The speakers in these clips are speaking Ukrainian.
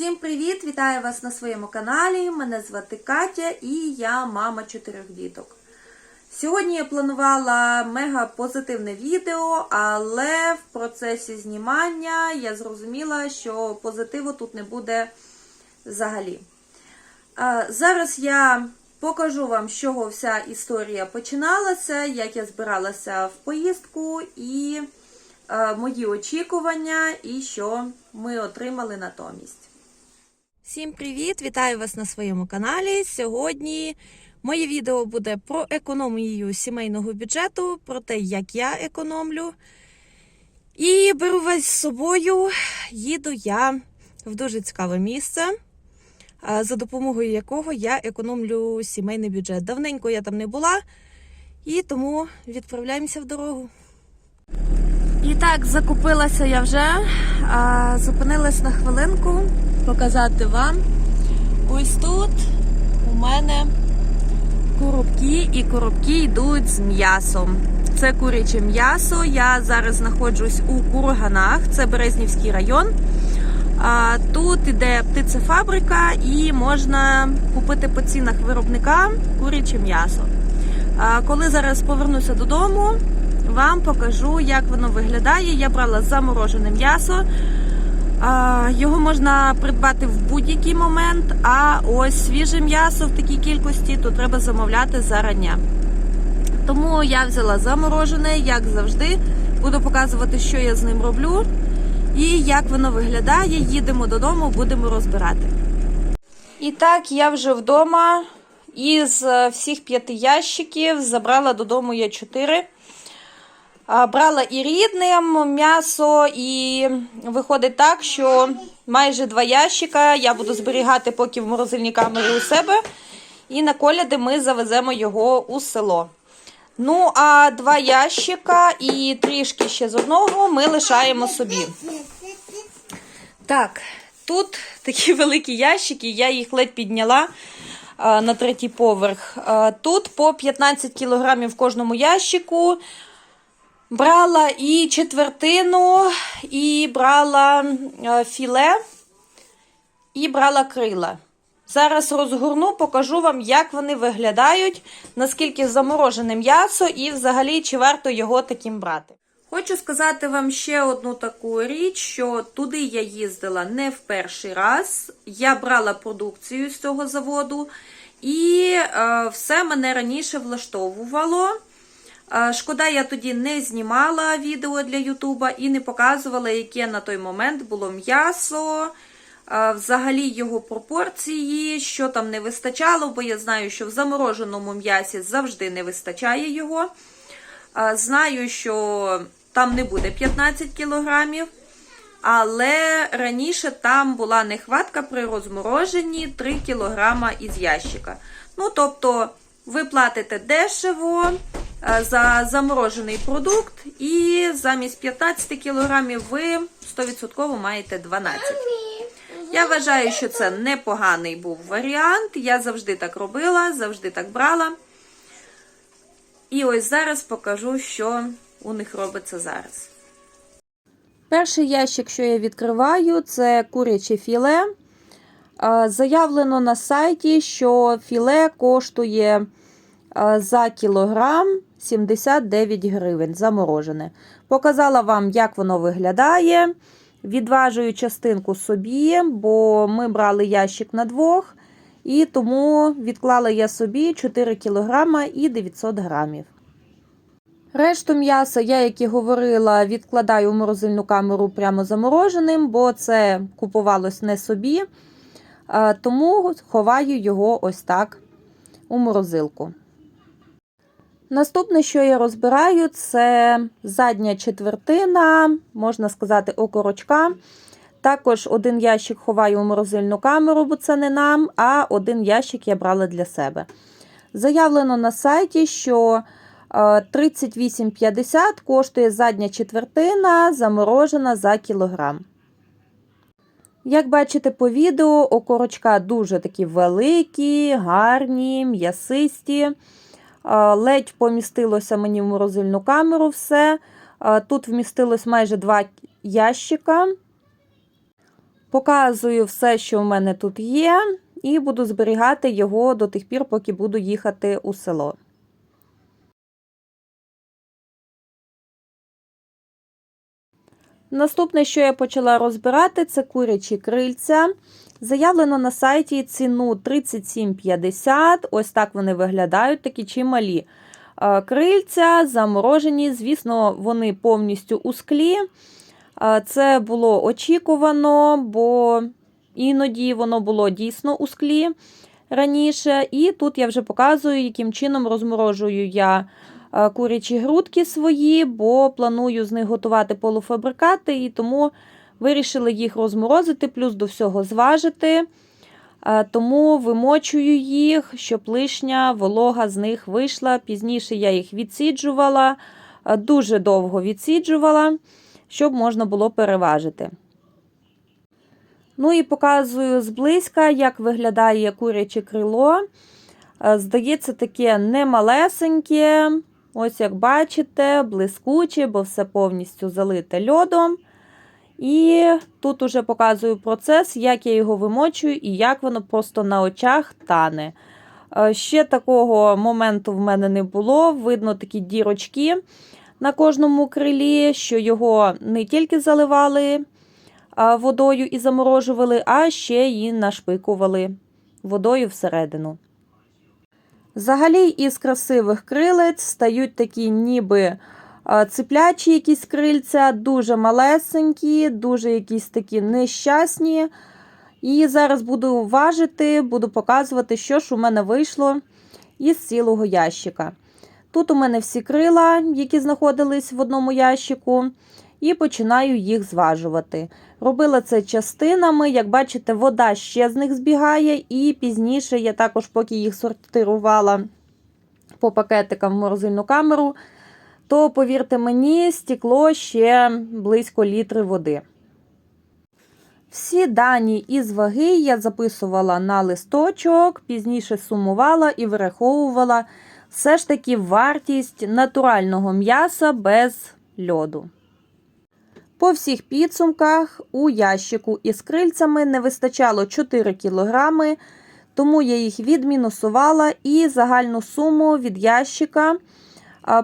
Всім привіт! Вітаю вас на своєму каналі. Мене звати Катя і я мама чотирьох діток. Сьогодні я планувала мега позитивне відео, але в процесі знімання я зрозуміла, що позитиву тут не буде взагалі. Зараз я покажу вам, з чого вся історія починалася, як я збиралася в поїздку і е, мої очікування, і що ми отримали натомість. Всім привіт! Вітаю вас на своєму каналі. Сьогодні моє відео буде про економію сімейного бюджету, про те, як я економлю. І беру вас з собою, їду я в дуже цікаве місце, за допомогою якого я економлю сімейний бюджет. Давненько я там не була, і тому відправляємося в дорогу. І так, закупилася я вже, зупинилась на хвилинку показати вам. Ось тут у мене коробки, і коробки йдуть з м'ясом. Це куряче м'ясо. Я зараз знаходжусь у Курганах, це Березнівський район. Тут іде птицефабрика і можна купити по цінах виробника куряче м'ясо. Коли зараз повернуся додому, вам покажу, як воно виглядає. Я брала заморожене м'ясо. Його можна придбати в будь-який момент, а ось свіже м'ясо в такій кількості то треба замовляти зарання. Тому я взяла заморожене, як завжди. Буду показувати, що я з ним роблю і як воно виглядає. Їдемо додому, будемо розбирати. І так, я вже вдома. Із е, всіх п'яти ящиків забрала додому я чотири. Брала і рідним м'ясо, і виходить так, що майже два ящика я буду зберігати поки в морозильній камері у себе. І на коляди ми завеземо його у село. Ну, а два ящика і трішки ще з одного ми лишаємо собі. Так, тут такі великі ящики, я їх ледь підняла на третій поверх. Тут по 15 кілограмів в кожному ящику. Брала і четвертину, і брала е, філе, і брала крила. Зараз розгорну, покажу вам, як вони виглядають, наскільки заморожене м'ясо і взагалі чи варто його таким брати. Хочу сказати вам ще одну таку річ, що туди я їздила не в перший раз. Я брала продукцію з цього заводу, і е, все мене раніше влаштовувало. Е, Шкода, я тоді не знімала відео для Ютуба і не показувала, яке на той момент було м'ясо, е, взагалі його пропорції, що там не вистачало, бо я знаю, що в замороженому м'ясі завжди не вистачає його. Е, Знаю, що там не буде 15 кілограмів, але раніше там була нехватка при розмороженні 3 кілограма із ящика. Ну, тобто, ви платите дешево за заморожений продукт, і замість 15 кілограмів ви 100% маєте 12. Я вважаю, що це непоганий був варіант. Я завжди так робила, завжди так брала. І ось зараз покажу, що у них робиться зараз. Перший ящик, що я відкриваю, це куряче філе. Е, Заявлено на сайті, що філе коштує е, за кілограм 79 гривень заморожене. Показала вам, як воно виглядає. Відважую частинку собі, бо ми брали ящик на двох, і тому відклала я собі 4 кілограма і 900 грамів. Решту м'яса, я, як і говорила, відкладаю в морозильну камеру прямо замороженим, бо це купувалось не собі. Тому ховаю його ось так у морозилку. Наступне, що я розбираю, це задня четвертина, можна сказати, окорочка. Також один ящик ховаю у морозильну камеру, бо це не нам, а один ящик я брала для себе. Заявлено на сайті, що е, 38,50 коштує задня четвертина, заморожена за кілограм. Як бачите по відео, окорочка дуже такі великі, гарні, м'ясисті. Ледь помістилося мені в морозильну камеру все. Тут вмістилось майже два ящика. Показую все, що в мене тут є, і буду зберігати його до тих пір, поки буду їхати у село. Наступне, що я почала розбирати, це курячі крильця. Заявлено на сайті ціну 37,50. Ось так вони виглядають, такі чималі. Е, Крильця заморожені, звісно, вони повністю у склі. Е, Це було очікувано, бо іноді воно було дійсно у склі раніше. І тут я вже показую, яким чином розморожую я е, курячі грудки свої, бо планую з них готувати полуфабрикати, і тому вирішили їх розморозити, плюс до всього зважити. Е, Тому вимочую їх, щоб лишня волога з них вийшла. Пізніше я їх відсіджувала, е, дуже довго відсіджувала, щоб можна було переважити. Ну і показую зблизька, як виглядає куряче крило. Е, Здається, таке немалесеньке. Ось як бачите, блискуче, бо все повністю залите льодом. І тут уже показую процес, як я його вимочую і як воно просто на очах тане. Е, Ще такого моменту в мене не було. Видно такі дірочки на кожному крилі, що його не тільки заливали водою і заморожували, а ще й нашпикували водою всередину. Взагалі, із красивих крилець стають такі ніби циплячі якісь крильця, дуже малесенькі, дуже якісь такі нещасні. І зараз буду важити, буду показувати, що ж у мене вийшло із цілого ящика. Тут у мене всі крила, які знаходились в одному ящику, і починаю їх зважувати. Робила це частинами, як бачите, вода ще з них збігає, і пізніше я також, поки їх сортирувала по пакетикам в морозильну камеру, то, повірте мені, стекло ще близько літри води. Всі дані із ваги я записувала на листочок, пізніше сумувала і вираховувала все ж таки вартість натурального м'яса без льоду. По всіх підсумках у ящику із крильцями не вистачало 4 кг, тому я їх відмінусувала і загальну суму від ящика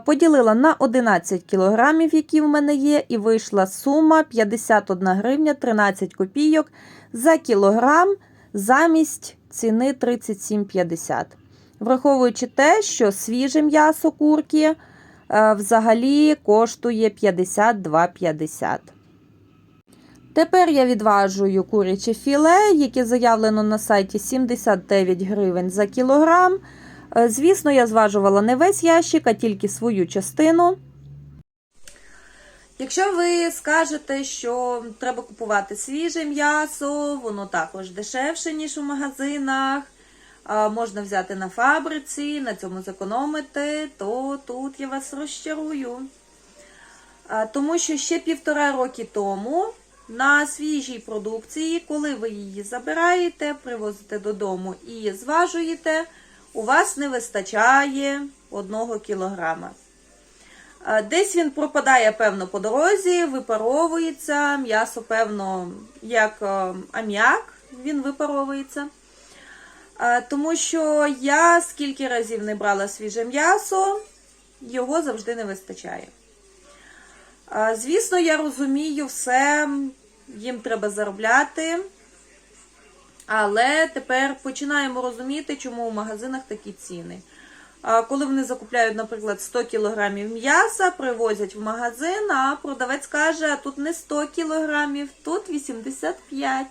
поділила на 11 кг, які в мене є, і вийшла сума 51 гривня 13 копійок за кілограм замість ціни 37,50. Враховуючи те, що свіже м'ясо курки е, взагалі коштує 52,50. Тепер я відважую куряче філе, яке заявлено на сайті 79 гривень за кілограм. Е, Звісно, я зважувала не весь ящик, а тільки свою частину. Якщо ви скажете, що треба купувати свіже м'ясо, воно також дешевше, ніж у магазинах, можна взяти на фабриці, на цьому зекономити, то тут я вас розчарую. Тому що ще півтора роки тому на свіжій продукції, коли ви її забираєте, привозите додому і зважуєте, у вас не вистачає одного кілограма. Десь він пропадає, певно, по дорозі, випаровується, м'ясо, певно, як е, аміак, він випаровується. Тому що я скільки разів не брала свіже м'ясо, його завжди не вистачає. Звісно, я розумію все, їм треба заробляти. Але тепер починаємо розуміти, чому в магазинах такі ціни. Коли вони закупляють, наприклад, 100 кг м'яса, привозять в магазин, а продавець каже, тут не 100 кг, тут 85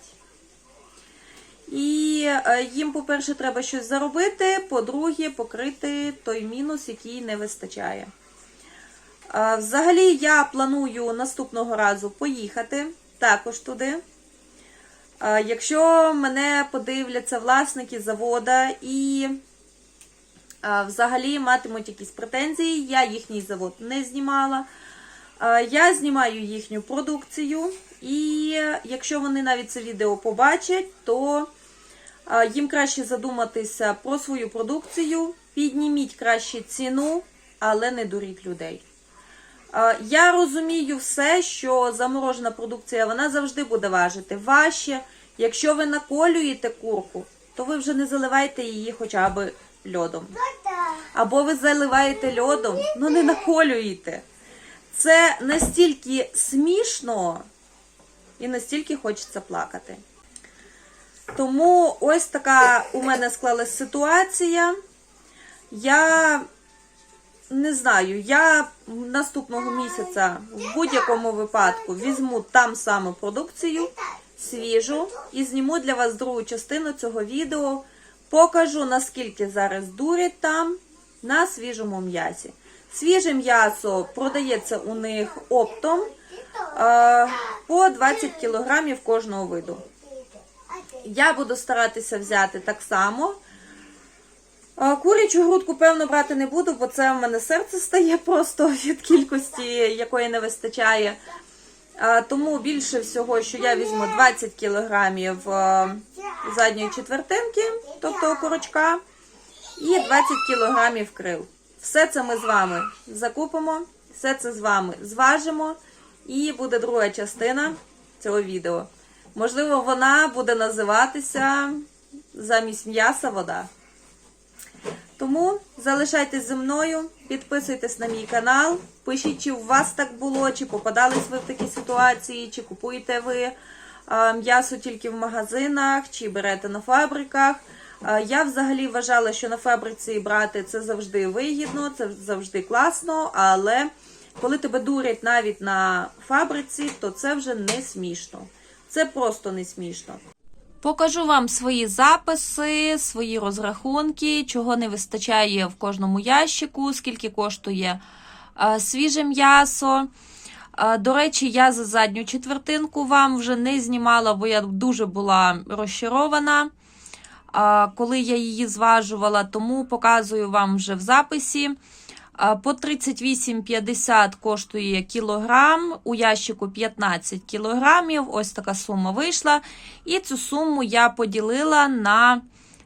І е, їм, по-перше, треба щось заробити, по-друге, покрити той мінус, який не вистачає. Взагалі, я планую наступного разу поїхати також туди. Якщо мене подивляться власники завода і взагалі матимуть якісь претензії, я їхній завод не знімала. Я знімаю їхню продукцію, і якщо вони навіть це відео побачать, то їм краще задуматися про свою продукцію, підніміть краще ціну, але не дуріть людей. Е, Я розумію все, що заморожена продукція вона завжди буде важити важче. Якщо ви наколюєте курку, то ви вже не заливайте її хоча б льодом. Або ви заливаєте льодом, але не наколюєте. Це настільки смішно і настільки хочеться плакати. Тому ось така у мене склалась ситуація. Я не знаю, я наступного місяця в будь-якому випадку візьму там саме продукцію свіжу і зніму для вас другу частину цього відео. Покажу, наскільки зараз дурять там на свіжому м'ясі. Свіже м'ясо продається у них оптом е, по 20 кг кожного виду. Я буду старатися взяти так само. Курячу грудку, певно, брати не буду, бо це в мене серце стає просто від кількості, якої не вистачає. Тому більше всього, що я візьму 20 кілограмів задньої четвертинки, тобто курочка, і 20 кілограмів крил. Все це ми з вами закупимо, все це з вами зважимо, і буде друга частина цього відео. Можливо, вона буде називатися замість м'яса вода. Тому залишайтесь зі мною, підписуйтесь на мій канал, пишіть, чи у вас так було, чи попадались ви в такі ситуації, чи купуєте ви м'ясо тільки в магазинах, чи берете на фабриках. Я взагалі вважала, що на фабриці брати це завжди вигідно, це завжди класно, але коли тебе дурять навіть на фабриці, то це вже не смішно. Це просто не смішно. Покажу вам свої записи, свої розрахунки, чого не вистачає в кожному ящику, скільки коштує е, свіже м'ясо. Е, До речі, я за задню четвертинку вам вже не знімала, бо я дуже була розчарована, е, коли я її зважувала, тому показую вам вже в записі. По 38,50 коштує кілограм, у ящику 15 кілограмів. Ось така сума вийшла. І цю суму я поділила на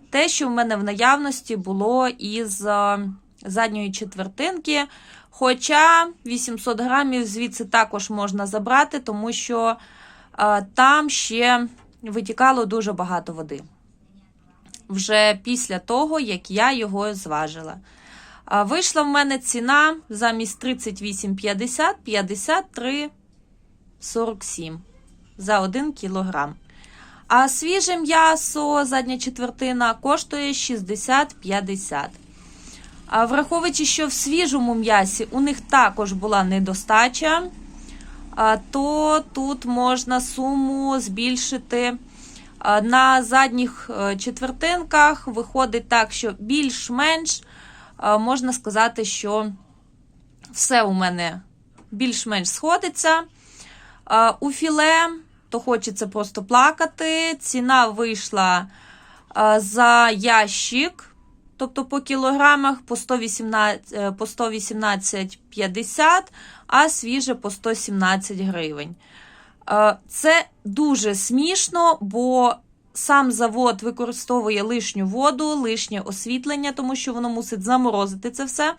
те, що в мене в наявності було із е, задньої четвертинки. Хоча 800 грамів звідси також можна забрати, тому що е, там ще витікало дуже багато води. Вже після того, як я його зважила. Вийшла в мене ціна замість 38,50 53,47 за 1 кілограм. А свіже м'ясо, задня четвертина, коштує 60,50. А враховуючи, що в свіжому м'ясі у них також була недостача, то тут можна суму збільшити. На задніх е, четвертинках виходить так, що більш-менш можна сказати, що все у мене більш-менш сходиться. Е, У філе то хочеться просто плакати. Ціна вийшла е, за ящик, тобто по кілограмах по 118, е, по 118,50, а свіже по 117 гривень. Е, Це дуже смішно, бо сам завод використовує лишню воду, лишнє освітлення, тому що воно мусить заморозити це все.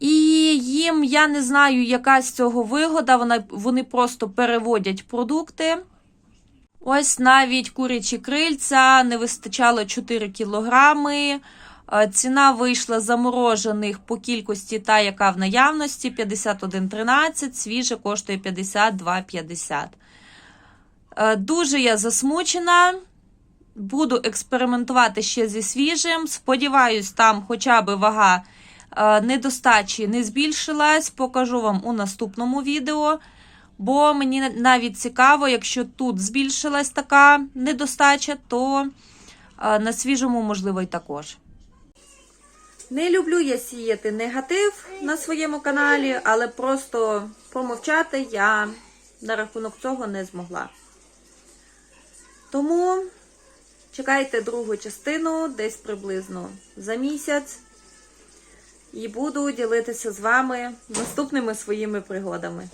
І їм я не знаю, яка з цього вигода. Вона, вони просто переводять продукти. Ось навіть курячі крильця не вистачало 4 кілограми. Е, Ціна вийшла заморожених по кількості та, яка в наявності 51,13, свіже коштує 52,50. Е, Дуже я засмучена. Буду експериментувати ще зі свіжим. Сподіваюсь, там хоча б вага е, недостачі не збільшилась. Покажу вам у наступному відео. Бо мені навіть цікаво, якщо тут збільшилась така недостача, то е, на свіжому, можливо, й також. Не люблю я сіяти негатив на своєму каналі, але просто промовчати я на рахунок цього не змогла. Тому чекайте другу частину десь приблизно за місяць. І буду ділитися з вами наступними своїми пригодами.